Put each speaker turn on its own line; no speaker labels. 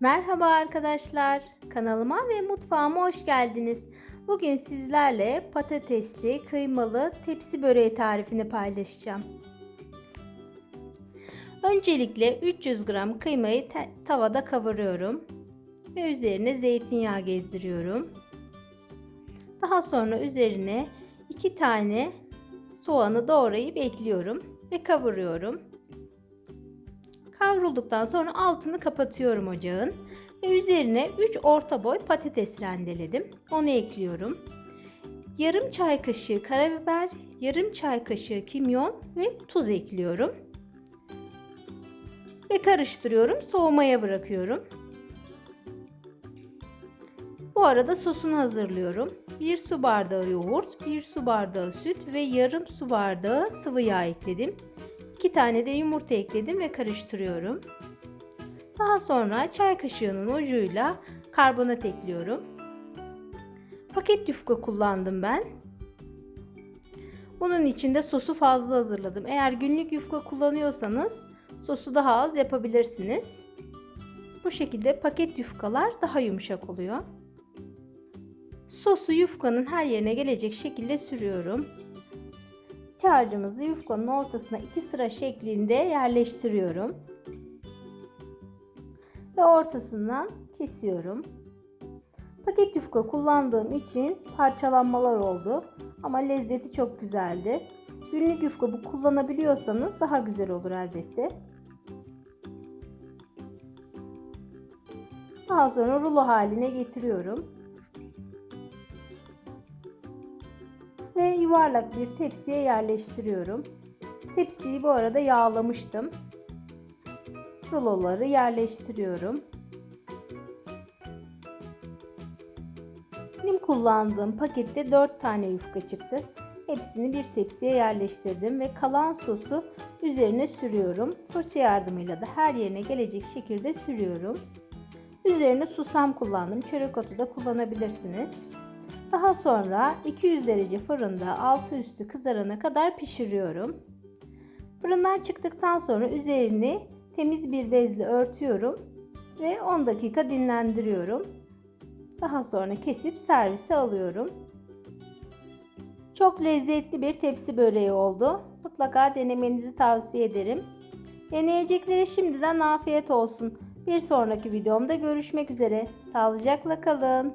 Merhaba arkadaşlar. Kanalıma ve mutfağıma hoş geldiniz. Bugün sizlerle patatesli, kıymalı tepsi böreği tarifini paylaşacağım. Öncelikle 300 gram kıymayı tavada kavuruyorum ve üzerine zeytinyağı gezdiriyorum. Daha sonra üzerine 2 tane soğanı doğrayıp ekliyorum ve kavuruyorum. Kavrulduktan sonra altını kapatıyorum ocağın ve üzerine 3 orta boy patates rendeledim. Onu ekliyorum. Yarım çay kaşığı karabiber, yarım çay kaşığı kimyon ve tuz ekliyorum. Ve karıştırıyorum. Soğumaya bırakıyorum. Bu arada sosunu hazırlıyorum. 1 su bardağı yoğurt, 1 su bardağı süt ve yarım su bardağı sıvı yağ ekledim. 2 tane de yumurta ekledim ve karıştırıyorum. Daha sonra çay kaşığının ucuyla karbonat ekliyorum. Paket yufka kullandım ben. Bunun için de sosu fazla hazırladım. Eğer günlük yufka kullanıyorsanız sosu daha az yapabilirsiniz. Bu şekilde paket yufkalar daha yumuşak oluyor. Sosu yufkanın her yerine gelecek şekilde sürüyorum. İç harcımızı yufkanın ortasına iki sıra şeklinde yerleştiriyorum. Ve ortasından kesiyorum. Paket yufka kullandığım için parçalanmalar oldu. Ama lezzeti çok güzeldi. Günlük yufka bu kullanabiliyorsanız daha güzel olur elbette. Daha sonra rulo haline getiriyorum. Yuvarlak bir tepsiye yerleştiriyorum. Tepsiyi bu arada yağlamıştım. Ruloları yerleştiriyorum. Benim kullandığım pakette 4 tane yufka çıktı. Hepsini bir tepsiye yerleştirdim ve kalan sosu üzerine sürüyorum. Fırça yardımıyla da her yerine gelecek şekilde sürüyorum. Üzerine susam kullandım. Çörek otu da kullanabilirsiniz. Daha sonra 200 derece fırında altı üstü kızarana kadar pişiriyorum. Fırından çıktıktan sonra üzerini temiz bir bezle örtüyorum ve 10 dakika dinlendiriyorum. Daha sonra kesip servise alıyorum. Çok lezzetli bir tepsi böreği oldu. Mutlaka denemenizi tavsiye ederim. Deneyeceklere şimdiden afiyet olsun. Bir sonraki videomda görüşmek üzere. Sağlıcakla kalın.